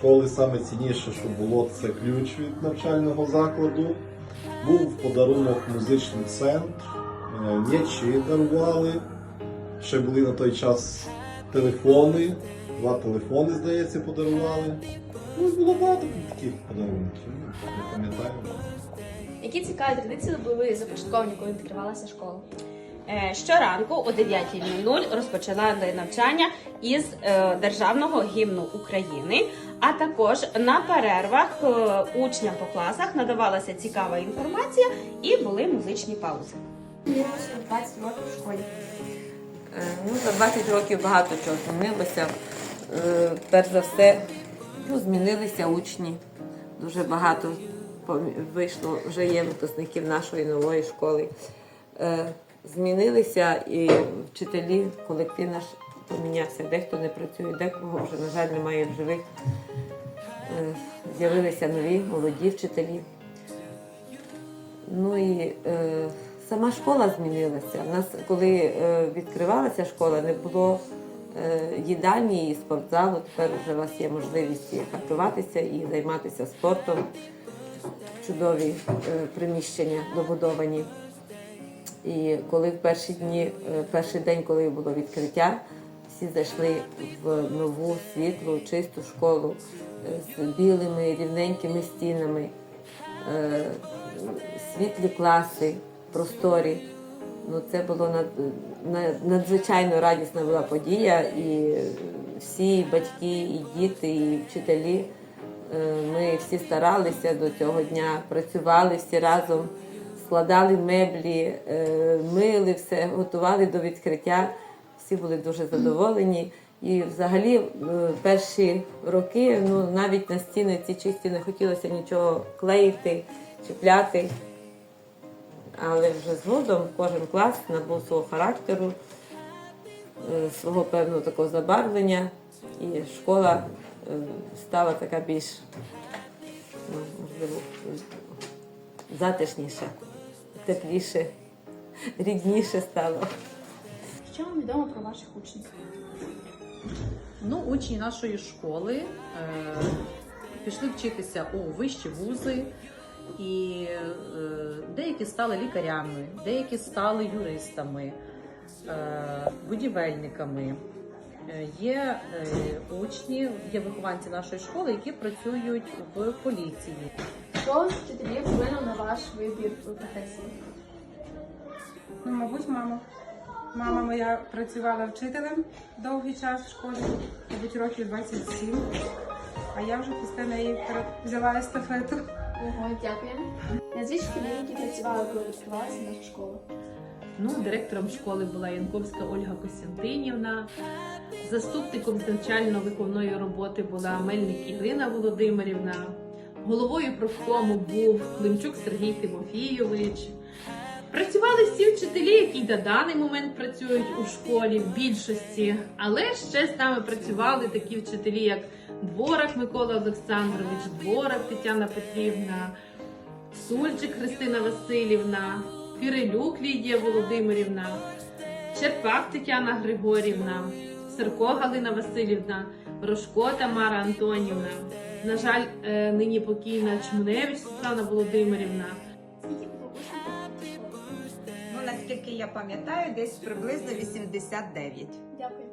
школи саме цінніше, що було, це ключ від навчального закладу. Був в подарунок музичний центр, е, м'ячі дарували. Ще були на той час телефони, два телефони, здається, подарували. Ну, було багато таких подарунків, ну, не пам'ятаю. Які цікаві традиції були започатковані, коли відкривалася школа? Е, Щоранку о 9.00 розпочинали навчання із е, державного гімну України, а також на перервах е, учням по класах надавалася цікава інформація і були музичні паузи. 20 років в школі. Е, Ну, за 20 років багато чого змінилося. Е, Перш за все, ну, змінилися учні. Дуже багато вийшло, вже є випускників нашої нової школи. Змінилися і вчителі, колектив наш помінявся. Дехто не працює, декого вже, на жаль, немає в живих. Е, З'явилися нові молоді вчителі. Ну і е, сама школа змінилася. У нас, коли е, відкривалася школа, не було е, їдальні і спортзалу. Тепер вже у вас є можливість харчуватися і займатися спортом. Чудові е, приміщення добудовані. І коли в перші дні, е, перший день, коли було відкриття, всі зайшли в нову світлу, чисту школу е, з білими рівненькими стінами, е, світлі класи, просторі. Ну, це було над, на- надзвичайно радісна була подія, і всі батьки, і діти, і вчителі. е, Ми всі старалися до цього дня, працювали всі разом, складали меблі, мили все, готували до відкриття. Всі були дуже задоволені. І взагалі е, перші роки ну, навіть на стіни ці чисті не хотілося нічого клеїти, чіпляти. Але вже згодом кожен клас набув свого характеру, е, свого певного такого забарвлення, і школа е, стала така більш, ну, можливо, затишніша, тепліше, рідніше стало. Що вам відомо про ваших учнів? Ну, учні нашої школи е, пішли вчитися у вищі вузи, і е, деякі стали лікарями, деякі стали юристами, е, будівельниками. Е, Є е, учні, є вихованці нашої школи, які працюють в поліції. Що з вчителів вплинуло на ваш вибір у професії? Ну, мабуть, мама. Мама моя працювала вчителем довгий час в школі, мабуть, років 27. А я вже після неї взяла естафету. Ого, дякую. Назвіть школярів, які працювали, коли відкривалася наша школа. Ну, директором школи була Янковська Ольга Костянтинівна. Заступником з навчально-виховної роботи була Мельник Ірина Володимирівна. Головою профкому був Климчук Сергій Тимофійович. Працювали всі вчителі, які на даний момент працюють у школі в більшості, але ще з нами працювали такі вчителі, як Дворак Микола Олександрович, Дворак Тетяна Петрівна, Сульчик Христина Васильівна, Кирилюк Лідія Володимирівна, Черпак Тетяна Григорівна, Сирко Галина Васильівна, Рожко Тамара Антонівна. На жаль, е, нині покійна Чмуневич Світлана Володимирівна. Наскільки я пам'ятаю, десь приблизно 89. Дякую.